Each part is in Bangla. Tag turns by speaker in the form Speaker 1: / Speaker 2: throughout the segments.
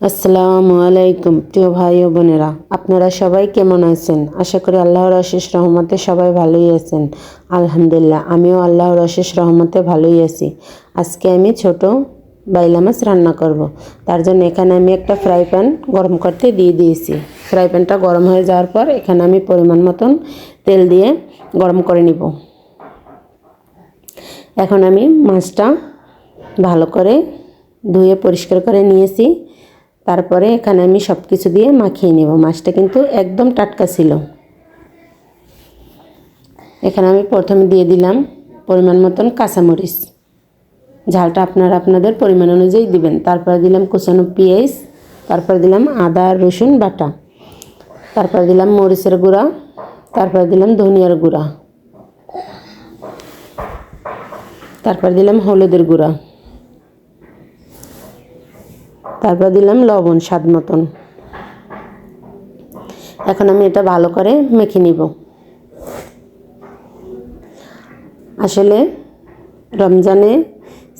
Speaker 1: আসসালামু আলাইকুম, প্রিয় ভাই ও বোনেরা। আপনারা সবাই কেমন আছেন? আশা করি আল্লাহর অশেষ রহমতে সবাই ভালোই আছেন। আলহামদুলিল্লাহ, আমিও আল্লাহর অশেষ রহমতে ভালোই আছি। আজকে আমি ছোট বাইলা মাছ রান্না করব। তার জন্য এখানে আমি একটা ফ্রাই প্যান গরম করতে দিয়ে দিয়েছি। ফ্রাই প্যানটা গরম হয়ে যাওয়ার পর এখানে আমি পরিমাণ মতন তেল দিয়ে গরম করে নিব। এখন আমি মাছটা ভালো করে ধুয়ে পরিষ্কার করে নিয়েছি। তারপরে এখানে আমি সব কিছু দিয়ে মাখিয়ে নেব। মাছটা কিন্তু একদম টাটকা ছিল। এখানে আমি প্রথমে দিয়ে দিলাম পরিমাণ মতন কাঁচামরিচ। ঝালটা আপনারা আপনাদের পরিমাণ অনুযায়ী দিবেন। তারপরে দিলাম কুচানো পেঁয়াজ, তারপর দিলাম আদা, রসুন, বাটা। তারপর দিলাম মরিচের গুঁড়া, তারপর দিলাম ধনিয়ার গুঁড়া। তারপর দিলাম হলুদের গুঁড়া। তারপর দিলাম লবণ স্বাদ মতন। এখন আমি এটা ভালো করে মেখে নিব। আসলে রমজানে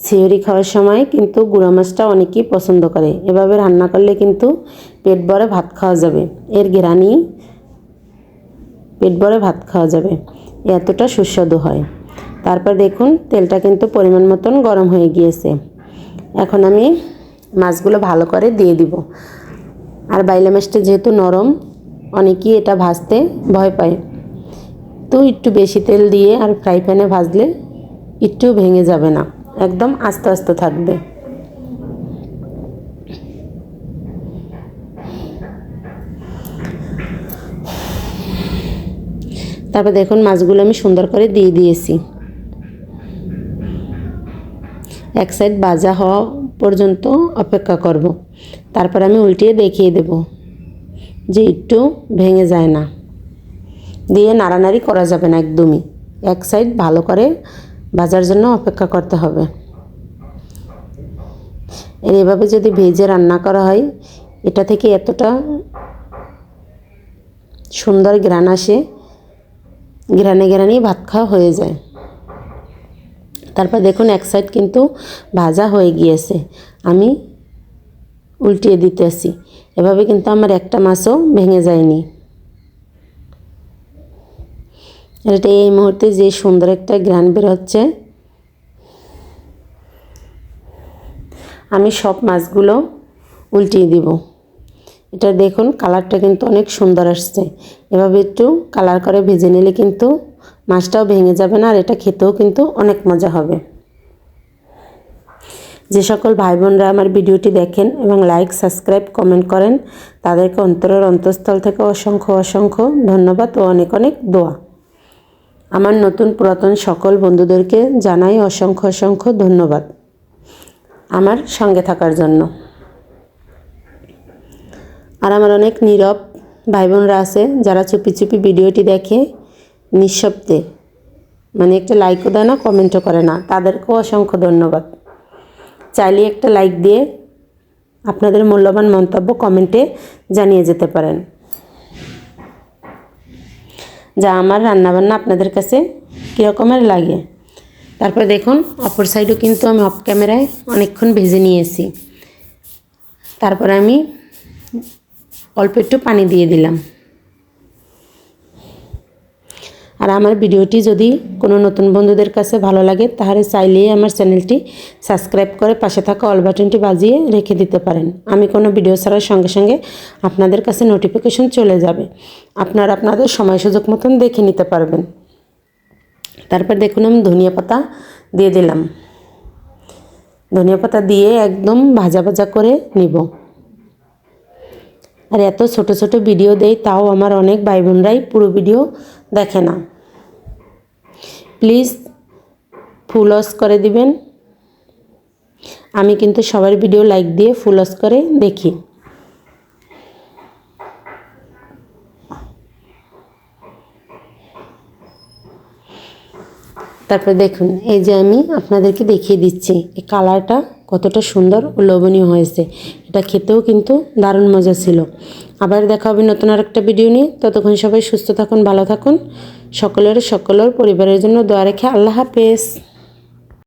Speaker 1: সিহরি খাওয়ার সময় কিন্তু গুঁড়া মাছটা অনেকেই পছন্দ করে। এভাবে রান্না করলে কিন্তু পেট ভরে ভাত খাওয়া যাবে। এর ঘেরানি পেট ভরে ভাত খাওয়া যাবে। এতটা সুস্বাদু হয়। তারপর দেখুন, তেলটা কিন্তু পরিমাণ মতন গরম হয়ে গিয়েছে। এখন আমি মাছগুলো ভালো করে দিয়ে দিব। আর বাইলা মাছটা যেহেতু নরম, অনেকেই এটা ভাজতে ভয় পায়। তো একটু বেশি তেল দিয়ে আর ফ্রাই প্যানে ভাজলে একটু ভেঙে যাবে না, একদম আস্তে আস্তে থাকবে। তারপর দেখুন মাছগুলো আমি সুন্দর করে দিয়ে দিয়েছি। এক সাইড ভাজা হওয়া পর্যন্ত অপেক্ষা করব। তারপর আমি উল্টিয়ে দেখিয়ে দেব যে একটু ভেঙে যায় না। দিয়ে নাড়ানাড়ি করা যাবে না একদমই। এক সাইড ভালো করে ভাজার জন্য অপেক্ষা করতে হবে। এভাবে যদি ভেজে রান্না করা হয়, এটা থেকে এতটা সুন্দর গ্রান আসে গ্রানে গ্রানেই ভাত খাওয়া হয়ে যায়। তারপর দেখুন এক সাইড কিন্তু ভাজা হয়ে গিয়েছে। আমি উল্টিয়ে দিতেছি। এভাবে কিন্তু আমার একটা মাছও ভেঙে যায়নি। এটা এই মুহূর্তে যে সুন্দর একটা গ্রান বেরোচ্ছে আমি সব মাছগুলো উল্টিয়ে দিব। এটা দেখুন কালারটা কিন্তু অনেক সুন্দর আসছে। এভাবে একটু কালার করে ভেজে নিলে কিন্তু মাছটাও ভেঙে যাবে না আর এটা খেতেও কিন্তু অনেক মজা হবে। যে সকল ভাই বোনরা আমার ভিডিওটি দেখেন এবং লাইক সাবস্ক্রাইব কমেন্ট করেন, তাদেরকে অন্তরের অন্তঃস্থল থেকে অসংখ্য অসংখ্য ধন্যবাদ ও অনেক অনেক দোয়া। আমার নতুন পুরাতন সকল বন্ধুদেরকে জানাই অসংখ্য অসংখ্য ধন্যবাদ আমার সঙ্গে থাকার জন্য। আর আমার অনেক নীরব ভাই বোনরা আছে, যারা চুপি চুপি ভিডিওটি দেখে নিঃশব্দে। মানে একটা লাইকও দেয় না কমেন্টও করে না। তাদেরকেও অসংখ্য ধন্যবাদ। চাইলে একটা লাইক দিয়ে আপনাদের মূল্যবান মন্তব্য কমেন্টে জানিয়ে যেতে পারেন। যা আমার রান্নাবান্না আপনাদের কাছে কীরকমের লাগে? তারপর দেখুন, অপর সাইডও কিন্তু আমি অফ ক্যামেরায় অনেকক্ষণ ভেজে নিয়েছি। তারপর আমি অল্প একটু পানি দিয়ে দিলাম। আর আমার ভিডিওটি যদি কোনো নতুন বন্ধুদের কাছে ভালো লাগে, তাহলে চাইলেই আমার চ্যানেলটি সাবস্ক্রাইব করে পাশে থাকা অল বাটনটি বাজিয়ে রেখে দিতে পারেন। আমি কোনো ভিডিও ছাড়ার সঙ্গে সঙ্গে আপনাদের কাছে নোটিফিকেশন চলে যাবে। আপনারা আপনাদের সময় সুযোগ মতন দেখে নিতে পারবেন। তারপর দেখুন আমি ধনিয়া পাতা দিয়ে দিলাম। ধনিয়া পাতা দিয়ে একদম ভাজা ভাজা করে নিব। আর এত ছোট ছোট ভিডিও দেই, তাও আমার অনেক ভাই বোনরাই পুরো ভিডিও দেখে না। প্লিজ ফুল অস করে দিবেন। আমি কিন্তু সবার ভিডিও লাইক দিয়ে ফুল অস করে দেখি। তারপরে দেখুন, এই যে আমি আপনাদেরকে দেখিয়ে দিচ্ছি, এই কালারটা কতটা সুন্দর ও লোভনীয় হয়েছে। এটা খেতেও কিন্তু দারুণ মজা ছিল। আবার দেখা হবে নতুন আর একটা ভিডিও নিয়ে। ততক্ষণ সবাই সুস্থ থাকুন, ভালো থাকুন। সকলের সকলের পরিবারের জন্য দোয়া রেখে আল্লাহ হাফেজ।